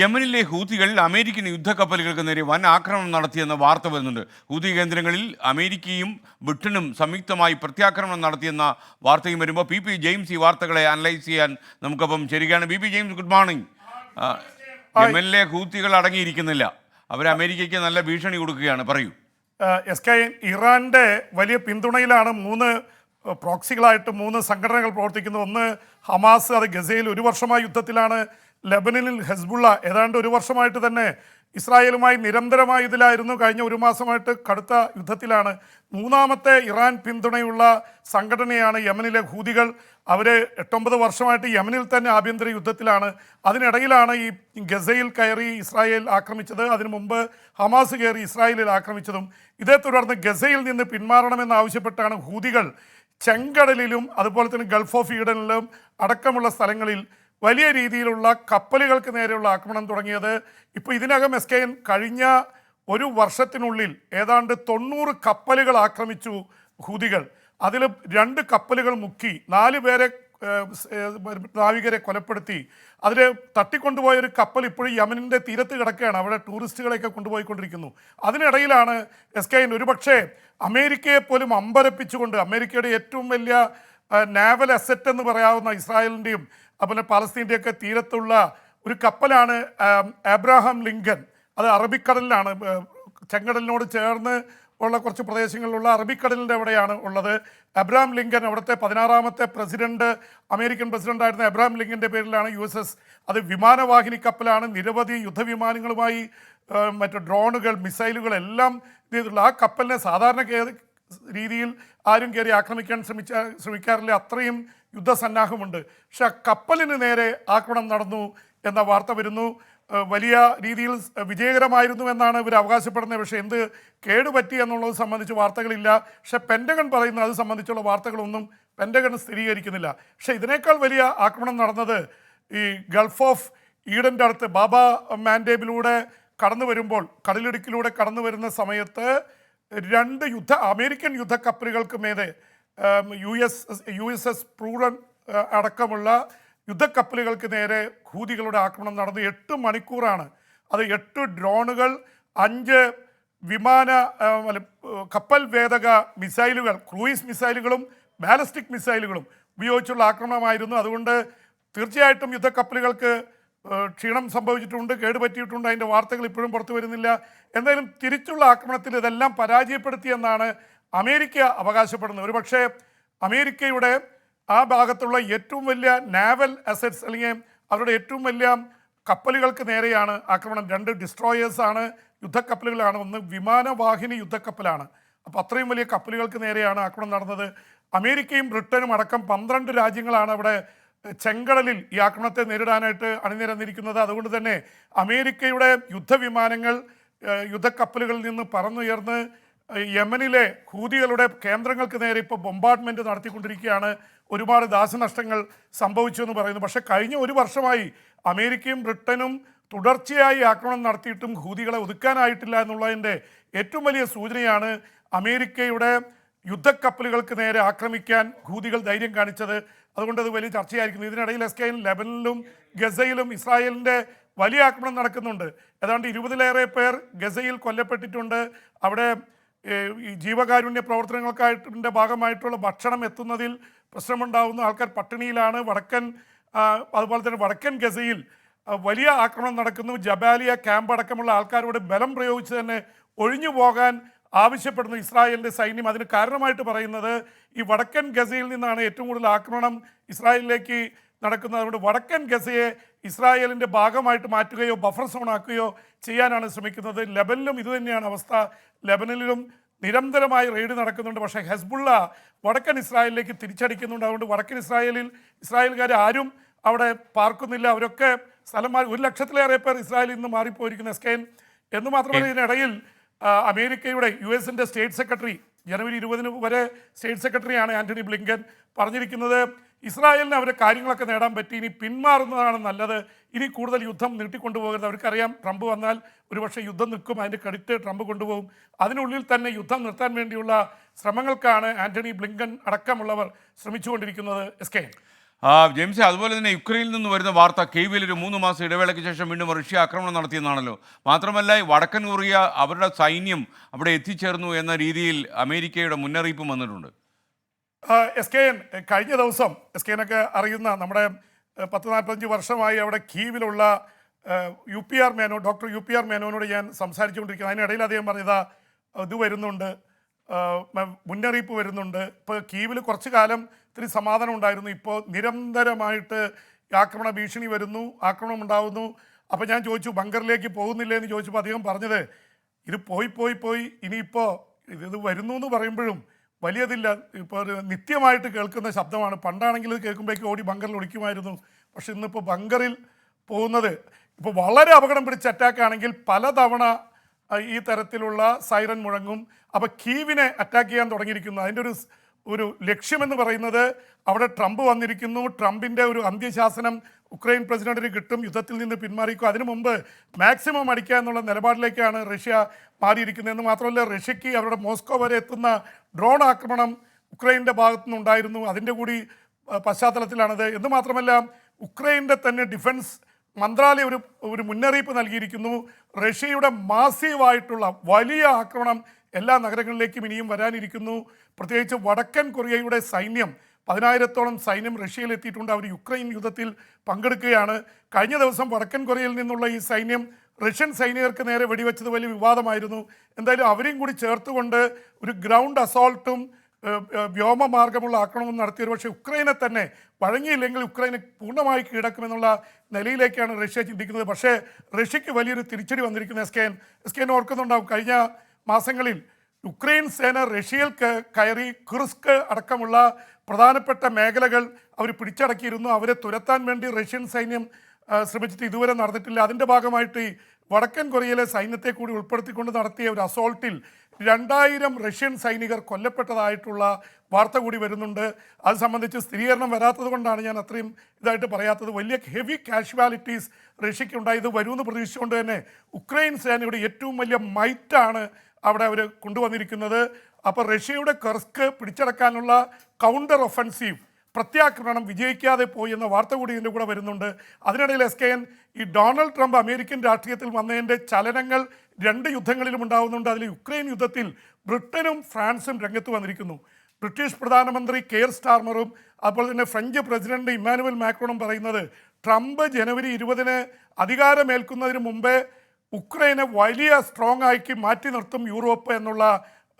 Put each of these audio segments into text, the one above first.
യമനിലെ ഹൂതികൾ അമേരിക്കൻ യുദ്ധക്കപ്പലുകൾക്ക് നേരെ വൻ ആക്രമണം നടത്തിയെന്ന വാർത്ത വരുന്നുണ്ട്. ഹൂതി കേന്ദ്രങ്ങളിൽ അമേരിക്കയും ബ്രിട്ടനും സംയുക്തമായി പ്രത്യാക്രമണം നടത്തിയെന്ന വാർത്തയും വരുമ്പോൾ പി പി ജെയിംസ് ഈ വാർത്തകളെ അനലൈസ് ചെയ്യാൻ നമുക്കപ്പം ചേരുകയാണ്. P P James good morning. യമനിലെ ഹൂത്തികൾ അടങ്ങിയിരിക്കുന്നില്ല. അവർ അമേരിക്കയ്ക്ക് നല്ല ഭീഷണി കൊടുക്കുകയാണ്. പറയൂ. എസ് കെ ഇറാന്റെ വലിയ പിന്തുണയിലാണ് മൂന്ന് പ്രോക്സികളായിട്ട് മൂന്ന് സംഘടനകൾ പ്രവർത്തിക്കുന്നത്. ഒന്ന് ഹമാസ് അത് ഗസയിൽ ഒരു വർഷമായി യുദ്ധത്തിലാണ്. ലെബനനിൽ ഹെസ്ബുള്ള ഏതാണ്ട് ഒരു വർഷമായിട്ട് തന്നെ ഇസ്രായേലുമായി നിരന്തരമായി ഇതിലായിരുന്നു. കഴിഞ്ഞ ഒരു മാസമായിട്ട് കടുത്ത യുദ്ധത്തിലാണ്. മൂന്നാമത്തെ ഇറാൻ പിന്തുണയുള്ള സംഘടനയാണ് യമനിലെ ഹൂതികൾ. അവർ എട്ടൊമ്പത് വർഷമായിട്ട് യമനിൽ തന്നെ ആഭ്യന്തര യുദ്ധത്തിലാണ്. അതിനിടയിലാണ് ഈ ഗസയിൽ കയറി ഇസ്രായേൽ ആക്രമിച്ചത്. അതിനു മുമ്പ് ഹമാസ് കയറി ഇസ്രായേലിൽ ആക്രമിച്ചതും. ഇതേ തുടർന്ന് ഗസയിൽ നിന്ന് പിന്മാറണമെന്ന് ആവശ്യപ്പെട്ടാണ് ഹൂതികൾ. ചെങ്കടലിലും അതുപോലെ തന്നെ ഗൾഫ് ഓഫ് ഈഡനിലും അടക്കമുള്ള സ്ഥലങ്ങളിൽ വലിയ രീതിയിലുള്ള കപ്പലുകൾക്ക് നേരെയുള്ള ആക്രമണം തുടങ്ങിയത് ഇപ്പോൾ ഇതിനകം എസ് കെ എൻ കഴിഞ്ഞ ഒരു വർഷത്തിനുള്ളിൽ ഏതാണ്ട് തൊണ്ണൂറ് കപ്പലുകൾ ആക്രമിച്ചു ഹൂതികൾ. അതിൽ രണ്ട് കപ്പലുകൾ മുക്കി നാല് പേരെ നാവികരെ കൊലപ്പെടുത്തി. അതിൽ തട്ടിക്കൊണ്ടുപോയ ഒരു കപ്പൽ ഇപ്പോഴും യമനിന്റെ തീരത്ത് കിടക്കുകയാണ്. അവിടെ ടൂറിസ്റ്റുകളെയൊക്കെ കൊണ്ടുപോയിക്കൊണ്ടിരിക്കുന്നു. അതിനിടയിലാണ് എസ് കെ എൻ ഒരുപക്ഷെ അമേരിക്കയെ പോലും അമ്പരപ്പിച്ചുകൊണ്ട് അമേരിക്കയുടെ ഏറ്റവും വലിയ നാവൽ അസറ്റ് എന്ന് പറയാവുന്ന ഇസ്രായേലിന്റെയും അതുപോലെ പാലസ്തീന്റെയൊക്കെ തീരത്തുള്ള ഒരു കപ്പലാണ് ആബ്രാഹാം ലിങ്കൻ. അത് അറബിക്കടലിലാണ് ചെങ്കടലിനോട് ചേർന്ന് ഉള്ള കുറച്ച് പ്രദേശങ്ങളിലുള്ള അറബിക്കടലിന്റെ അവിടെയാണ് ഉള്ളത്. അബ്രാം ലിങ്കൻ അവിടുത്തെ പതിനാറാമത്തെ പ്രസിഡന്റ് അമേരിക്കൻ പ്രസിഡന്റായിരുന്ന അബ്രാം ലിങ്കന്റെ പേരിലാണ് യു എസ് എസ്. അത് വിമാനവാഹിനി കപ്പലാണ്. നിരവധി യുദ്ധവിമാനങ്ങളുമായി മറ്റു ഡ്രോണുകൾ മിസൈലുകൾ എല്ലാം ചെയ്തിട്ടുള്ള ആ കപ്പലിനെ സാധാരണ രീതിയിൽ ആരും കയറി ആക്രമിക്കാൻ ശ്രമിച്ച ശ്രമിക്കാറില്ല. അത്രയും യുദ്ധസന്നാഹമുണ്ട്. പക്ഷെ കപ്പലിന് നേരെ ആക്രമണം നടന്നു എന്ന വാർത്ത വരുന്നു. വലിയ രീതിയിൽ വിജയകരമായിരുന്നു എന്നാണ് ഇവർ അവകാശപ്പെടുന്നത്. പക്ഷേ എന്ത് കേടുപറ്റി എന്നുള്ളത് സംബന്ധിച്ച് വാർത്തകളില്ല. പക്ഷെ പെന്റഗൺ പറയുന്ന അത് സംബന്ധിച്ചുള്ള വാർത്തകളൊന്നും പെന്റഗൺ സ്ഥിരീകരിക്കുന്നില്ല. പക്ഷെ ഇതിനേക്കാൾ വലിയ ആക്രമണം നടന്നത് ഈ ഗൾഫ് ഓഫ് ഈഡന്റെ അടുത്ത് ബാബ മാൻഡേബിലൂടെ കടന്നു വരുമ്പോൾ കടലിടുക്കിലൂടെ കടന്നു വരുന്ന സമയത്ത് രണ്ട് യുദ്ധ അമേരിക്കൻ യുദ്ധക്കപ്പലുകൾക്ക് മേലെ U S U S S prudent അടക്കമുള്ള യുദ്ധക്കപ്പലുകൾക്ക് നേരെ ഹൂതികളുടെ ആക്രമണം നടന്ന് എട്ട് മണിക്കൂറാണ്. അത് എട്ട് ഡ്രോണുകൾ അഞ്ച് വിമാന കപ്പൽ വേദക മിസൈലുകൾ ക്രൂയിസ് മിസൈലുകളും ബാലിസ്റ്റിക് മിസൈലുകളും ഉപയോഗിച്ചുള്ള ആക്രമണമായിരുന്നു. അതുകൊണ്ട് തീർച്ചയായിട്ടും യുദ്ധക്കപ്പലുകൾക്ക് ക്ഷീണം സംഭവിച്ചിട്ടുണ്ട് കേടുപറ്റിയിട്ടുണ്ട്. അതിന്റെ വാർത്തകൾ ഇപ്പോഴും പുറത്തു വരുന്നില്ല. എന്തായാലും തിരിച്ചുള്ള ആക്രമണത്തിൽ ഇതെല്ലാം പരാജയപ്പെടുത്തിയെന്നാണ് അമേരിക്ക അവകാശപ്പെടുന്നത് ഒരുപക്ഷെ അമേരിക്കയുടെ ആ ഭാഗത്തുള്ള ഏറ്റവും വലിയ നാവൽ അസറ്റ്സ് അല്ലെങ്കിൽ അവരുടെ ഏറ്റവും വലിയ കപ്പലുകൾക്ക് നേരെയാണ് ആക്രമണം. രണ്ട് ഡിസ്ട്രോയേഴ്സ് ആണ് യുദ്ധക്കപ്പലുകളാണ് ഒന്ന് വിമാനവാഹിനി യുദ്ധക്കപ്പലാണ്. അപ്പോൾ അത്രയും വലിയ കപ്പലുകൾക്ക് നേരെയാണ് ആക്രമണം നടന്നത്. അമേരിക്കയും ബ്രിട്ടനും അടക്കം പന്ത്രണ്ട് രാജ്യങ്ങളാണ് അവിടെ ചെങ്കടലിൽ ഈ ആക്രമണത്തെ നേരിടാനായിട്ട് അണിനിരന്നിരിക്കുന്നത്. അതുകൊണ്ട് തന്നെ അമേരിക്കയുടെ യുദ്ധവിമാനങ്ങൾ യുദ്ധക്കപ്പലുകളിൽ നിന്ന് പറന്നുയർന്ന് യമനിലെ ഹൂതികളുടെ കേന്ദ്രങ്ങൾക്ക് നേരെ ഇപ്പോൾ ബൊമ്പാർട്ട്മെന്റ് നടത്തിക്കൊണ്ടിരിക്കുകയാണ്. ഒരുപാട് ദാസനഷ്ടങ്ങൾ സംഭവിച്ചു എന്ന് പറയുന്നു. പക്ഷേ കഴിഞ്ഞ ഒരു വർഷമായി അമേരിക്കയും ബ്രിട്ടനും തുടർച്ചയായി ആക്രമണം നടത്തിയിട്ടും ഹൂതികളെ ഒതുക്കാനായിട്ടില്ല എന്നുള്ളതിന്റെ ഏറ്റവും വലിയ സൂചനയാണ് അമേരിക്കയുടെ യുദ്ധക്കപ്പലുകൾക്ക് നേരെ ആക്രമിക്കാൻ ഹൂതികൾ ധൈര്യം കാണിച്ചത്. അതുകൊണ്ട് അത് വലിയ ചർച്ചയായിരിക്കുന്നു. ഇതിനിടയിൽ എസ് കെയിൽ ലെബനിലും ഗസയിലും ഇസ്രായേലിന്റെ വലിയ ആക്രമണം നടക്കുന്നുണ്ട്. ഏതാണ്ട് ഇരുപതിലേറെ പേർ ഗസയിൽ കൊല്ലപ്പെട്ടിട്ടുണ്ട്. അവിടെ ഈ ജീവകാരുണ്യ പ്രവർത്തനങ്ങൾക്കായിട്ടിന്റെ ഭാഗമായിട്ടുള്ള ഭക്ഷണം എത്തുന്നതിൽ പ്രശ്നമുണ്ടാകുന്ന ആൾക്കാർ പട്ടിണിയിലാണ്. വടക്കൻ അതുപോലെ തന്നെ വടക്കൻ ഗസയിൽ വലിയ ആക്രമണം നടക്കുന്നു. ജബാലിയ ക്യാമ്പ് അടക്കമുള്ള ആൾക്കാരോട് ബലം പ്രയോഗിച്ച് തന്നെ ഒഴിഞ്ഞു പോകാൻ ആവശ്യപ്പെടുന്നു ഇസ്രായേലിന്റെ സൈന്യം. അതിന് കാരണമായിട്ട് പറയുന്നത് ഈ വടക്കൻ ഗസയിൽ നിന്നാണ് ഏറ്റവും കൂടുതൽ ആക്രമണം ഇസ്രായേലിലേക്ക് നടക്കുന്നത്. അതുകൊണ്ട് വടക്കൻ ഗസയെ ഇസ്രായേലിന്റെ ഭാഗമായിട്ട് മാറ്റുകയോ ബഫർ സോൺ ആക്കുകയോ ചെയ്യാനാണ് ശ്രമിക്കുന്നത്. ലെബനിലും ഇതുതന്നെയാണ് അവസ്ഥ. ലെബനിലും നിരന്തരമായി റെയ്ഡ് നടക്കുന്നുണ്ട്. പക്ഷേ ഹെസ്ബുള്ള വടക്കൻ ഇസ്രായേലിലേക്ക് തിരിച്ചടിക്കുന്നുണ്ട്. അതുകൊണ്ട് വടക്കൻ ഇസ്രായേലിൽ ഇസ്രായേൽക്കാർ ആരും അവിടെ പാർക്കുന്നില്ല. അവരൊക്കെ സ്ഥലം മാറി ഒരു ലക്ഷത്തിലേറെ പേർ ഇസ്രായേലിൽ നിന്ന് മാറിപ്പോയിരിക്കുന്ന എസ്കെൻ. എന്ന് മാത്രമല്ല ഇതിനിടയിൽ അമേരിക്കയുടെ യു എസിന്റെ സ്റ്റേറ്റ് സെക്രട്ടറി ജനുവരി ഇരുപതിന് വരെ സ്റ്റേറ്റ് സെക്രട്ടറിയാണ് ആന്റണി ബ്ലിങ്കൻ പറഞ്ഞിരിക്കുന്നത്. ഇസ്രായേലിന് അവരെ കാര്യങ്ങളൊക്കെ നേടാൻ പറ്റി ഇനി പിന്മാറുന്നതാണ് നല്ലത്. ഇനി കൂടുതൽ യുദ്ധം നീട്ടിക്കൊണ്ടുപോകരുത്. അവർക്കറിയാം ട്രംപ് വന്നാൽ ഒരുപക്ഷെ യുദ്ധം നിൽക്കും അതിന്റെ ക്രെഡിറ്റ് ട്രംപ് കൊണ്ടുപോകും. അതിനുള്ളിൽ തന്നെ യുദ്ധം നിർത്താൻ വേണ്ടിയുള്ള ശ്രമങ്ങൾക്കാണ് ആന്റണി ബ്ലിങ്കൻ അടക്കമുള്ളവർ ശ്രമിച്ചുകൊണ്ടിരിക്കുന്നത് എസ് കെ ജെയിംസ് അതുപോലെ തന്നെ യുക്രൈനിൽ നിന്ന് വരുന്ന വാർത്ത കീവിൽ ഒരു മൂന്ന് മാസം ഇടവേളയ്ക്ക് ശേഷം വീണ്ടും റഷ്യ ആക്രമണം നടത്തിയെന്നാണല്ലോ. മാത്രമല്ല വടക്കൻ കൊറിയ അവരുടെ സൈന്യം അവിടെ എത്തിച്ചേർന്നു എന്ന രീതിയിൽ അമേരിക്കയുടെ മുന്നറിയിപ്പും വന്നിട്ടുണ്ട്. എസ് കെ എൻ കഴിഞ്ഞ ദിവസം എസ് കെ എനൊക്കെ അറിയുന്ന നമ്മുടെ പത്ത് നാൽപ്പത്തഞ്ച് വർഷമായി അവിടെ കീവിലുള്ള U P R Menon doctor U P R മേനോനോട് ഞാൻ സംസാരിച്ചുകൊണ്ടിരിക്കുന്നു. അതിനിടയിൽ അദ്ദേഹം പറഞ്ഞതാ ഇത് വരുന്നുണ്ട് മുന്നറിയിപ്പ് വരുന്നുണ്ട്. ഇപ്പോൾ കീവിൽ കുറച്ച് കാലം ഇത്തിരി സമാധാനം ഉണ്ടായിരുന്നു. ഇപ്പോൾ നിരന്തരമായിട്ട് ആക്രമണ ഭീഷണി വരുന്നു ആക്രമണം ഉണ്ടാവുന്നു. അപ്പോൾ ഞാൻ ചോദിച്ചു ബങ്കറിലേക്ക് പോകുന്നില്ലേ എന്ന് ചോദിച്ചപ്പോൾ അദ്ദേഹം പറഞ്ഞത് ഇത് പോയി പോയി പോയി ഇനിയിപ്പോൾ ഇത് വരുന്നു എന്ന് പറയുമ്പോഴും വലിയതില്ല. ഇപ്പോൾ ഒരു നിത്യമായിട്ട് കേൾക്കുന്ന ശബ്ദമാണ്. പണ്ടാണെങ്കിൽ ഇത് കേൾക്കുമ്പോഴേക്കും ഓടി ബങ്കറിൽ ഒളിക്കുമായിരുന്നു. പക്ഷെ ഇന്നിപ്പോൾ ബങ്കറിൽ പോകുന്നത് ഇപ്പോൾ വളരെ അപകടം പിടിച്ച അറ്റാക്ക് ആണെങ്കിൽ പലതവണ ഈ തരത്തിലുള്ള സൈറൻ മുഴങ്ങും. അപ്പോൾ കീവിനെ അറ്റാക്ക് ചെയ്യാൻ തുടങ്ങിയിരിക്കുന്നു. അതിന്റെ ഒരു ഒരു ലക്ഷ്യമെന്ന് പറയുന്നത് അവിടെ ട്രംപ് വന്നിരിക്കുന്നു ട്രംപിന്റെ ഒരു അന്ത്യശാസനം ഉക്രൈൻ പ്രസിഡന്റിന് കിട്ടും യുദ്ധത്തിൽ നിന്ന് പിന്മാറിക്കും അതിനു മുമ്പ് മാക്സിമം അടിക്കുക എന്നുള്ള നിലപാടിലേക്കാണ് റഷ്യ മാറിയിരിക്കുന്നതെന്ന് മാത്രമല്ല റഷ്യക്ക് അവരുടെ മോസ്കോ വരെ എത്തുന്ന ഡ്രോൺ ആക്രമണം ഉക്രൈന്റെ ഭാഗത്തു നിന്നുണ്ടായിരുന്നു. അതിന്റെ കൂടി പശ്ചാത്തലത്തിലാണത്. എന്ന് മാത്രമല്ല ഉക്രൈന്റെ തന്നെ ഡിഫൻസ് മന്ത്രാലയം ഒരു ഒരു മുന്നറിയിപ്പ് നൽകിയിരിക്കുന്നു. റഷ്യയുടെ മാസീവായിട്ടുള്ള വലിയ ആക്രമണം എല്ലാ നഗരങ്ങളിലേക്കും ഇനിയും വരാനിരിക്കുന്നു. പ്രത്യേകിച്ച് വടക്കൻ കൊറിയയുടെ സൈന്യം പതിനായിരത്തോളം സൈന്യം റഷ്യയിൽ എത്തിയിട്ടുണ്ട് അവർ യുക്രൈൻ യുദ്ധത്തിൽ പങ്കെടുക്കുകയാണ്. കഴിഞ്ഞ ദിവസം വടക്കൻ കൊറിയയിൽ നിന്നുള്ള ഈ സൈന്യം റഷ്യൻ സൈനികർക്ക് നേരെ വെടിവെച്ചത് വലിയ വിവാദമായിരുന്നു. എന്തായാലും അവരെയും കൂടി ചേർത്തുകൊണ്ട് ഒരു ഗ്രൗണ്ട് അസോൾട്ടും വ്യോമമാർഗമുള്ള ആക്രമണം നടത്തിയത്. പക്ഷേ ഉക്രൈനെ തന്നെ വഴങ്ങിയില്ലെങ്കിൽ ഉക്രൈനെ പൂർണമായി കീഴടക്കുമെന്നുള്ള നിലയിലേക്കാണ് റഷ്യ ചിന്തിക്കുന്നത്. പക്ഷേ റഷ്യക്ക് വലിയൊരു തിരിച്ചടി വന്നിരിക്കുന്നത് S K N. S K N ഓർക്കുന്നുണ്ടാവും. കഴിഞ്ഞ മാസങ്ങളിൽ യുക്രൈൻ സേന റഷ്യയിൽ കയറി കുർസ്ക് അടക്കമുള്ള പ്രധാനപ്പെട്ട മേഖലകൾ അവർ പിടിച്ചടക്കിയിരുന്നു. അവരെ തുരത്താൻ വേണ്ടി റഷ്യൻ സൈന്യം ശ്രമിച്ചിട്ട് ഇതുവരെ നടന്നിട്ടില്ല. അതിന്റെ ഭാഗമായിട്ട് വടക്കൻ കൊറിയയിലെ സൈന്യത്തെ കൂടി ഉൾപ്പെടുത്തിക്കൊണ്ട് നടത്തിയ ഒരു അസോൾട്ടിൽ രണ്ടായിരം റഷ്യൻ സൈനികർ കൊല്ലപ്പെട്ടതായിട്ടുള്ള വാർത്ത കൂടി വരുന്നുണ്ട്. അത് സംബന്ധിച്ച് സ്ഥിരീകരണം വരാത്തത് കൊണ്ടാണ് ഞാൻ അത്രയും ഇതായിട്ട് പറയാത്തത്. വലിയ ഹെവി കാഷ്വാലിറ്റീസ് റഷ്യയ്ക്ക് ഉണ്ടായി. ഇത് വരുമെന്ന് പ്രതീക്ഷിച്ചുകൊണ്ട് തന്നെ ഉക്രൈൻ സേനയുടെ ഏറ്റവും വലിയ മൈറ്റാണ് അവിടെ അവർ കൊണ്ടുവന്നിരിക്കുന്നത്. അപ്പോൾ റഷ്യയുടെ കർസ്ക് പിടിച്ചടക്കാനുള്ള കൗണ്ടർ ഒഫൻസീവ് പ്രത്യാക്രമണം വിജയിക്കാതെ പോയി എന്ന വാർത്ത കൂടി ഇതിന്റെ കൂടെ വരുന്നുണ്ട്. അതിനിടയിൽ എസ് കെ എൻ ഈ ഡൊണാൾഡ് ട്രംപ് അമേരിക്കൻ രാഷ്ട്രീയത്തിൽ വന്നതിന്റെ ചലനങ്ങൾ രണ്ട് യുദ്ധങ്ങളിലും ഉണ്ടാവുന്നുണ്ട്. അതിൽ യുക്രൈൻ യുദ്ധത്തിൽ ബ്രിട്ടനും ഫ്രാൻസും രംഗത്ത് വന്നിരിക്കുന്നു. ബ്രിട്ടീഷ് പ്രധാനമന്ത്രി കെയർ സ്റ്റാർമറും അതുപോലെ തന്നെ ഫ്രഞ്ച് പ്രസിഡന്റ് ഇമ്മാനുവൽ മാക്രോണും പറയുന്നത് ട്രംപ് ജനുവരി ഇരുപതിന് അധികാരമേൽക്കുന്നതിന് മുമ്പേ ഉക്രൈനെ വലിയ സ്ട്രോങ് ആക്കി മാറ്റി നിർത്തും യൂറോപ്പ് എന്നുള്ള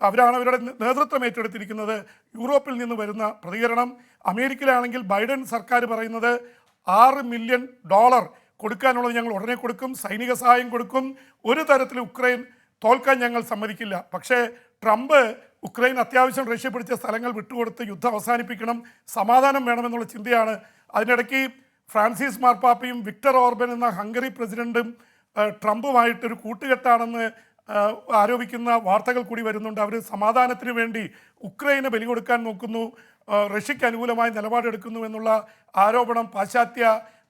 അവരാണ് അവരുടെ നേതൃത്വം ഏറ്റെടുത്തിരിക്കുന്നത്. യൂറോപ്പിൽ നിന്ന് വരുന്ന പ്രതികരണം. അമേരിക്കയിലാണെങ്കിൽ ബൈഡൻ സർക്കാർ പറയുന്നത് ആറ് മില്യൺ ഡോളർ കൊടുക്കാനുള്ളത് ഞങ്ങൾ ഉടനെ കൊടുക്കും സൈനിക സഹായം കൊടുക്കും. ഒരു തരത്തിൽ ഉക്രൈൻ തോൽക്കാൻ ഞങ്ങൾ സമ്മതിക്കില്ല. പക്ഷേ ട്രംപ് ഉക്രൈൻ അത്യാവശ്യം റഷ്യ പിടിച്ച സ്ഥലങ്ങൾ വിട്ടുകൊടുത്ത് യുദ്ധം അവസാനിപ്പിക്കണം സമാധാനം വേണമെന്നുള്ള ചിന്തയാണ്. അതിനിടയ്ക്ക് ഫ്രാൻസിസ് മാർപ്പാപ്പയും വിക്ടർ ഓർബൻ എന്ന ഹംഗറി പ്രസിഡന്റും ട്രംപുമായിട്ടൊരു കൂട്ടുകെട്ടാണെന്ന് ആരോപിക്കുന്ന വാർത്തകൾ കൂടി വരുന്നുണ്ട്. അവർ സമാധാനത്തിന് വേണ്ടി ഉക്രൈനെ ബലി കൊടുക്കാൻ നോക്കുന്നു റഷ്യയ്ക്ക് അനുകൂലമായി നിലപാടെടുക്കുന്നു എന്നുള്ള ആരോപണം പാശ്ചാത്യ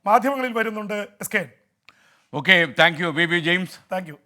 മാധ്യമങ്ങളിൽ വരുന്നുണ്ട് S K okay thank you B B James thank you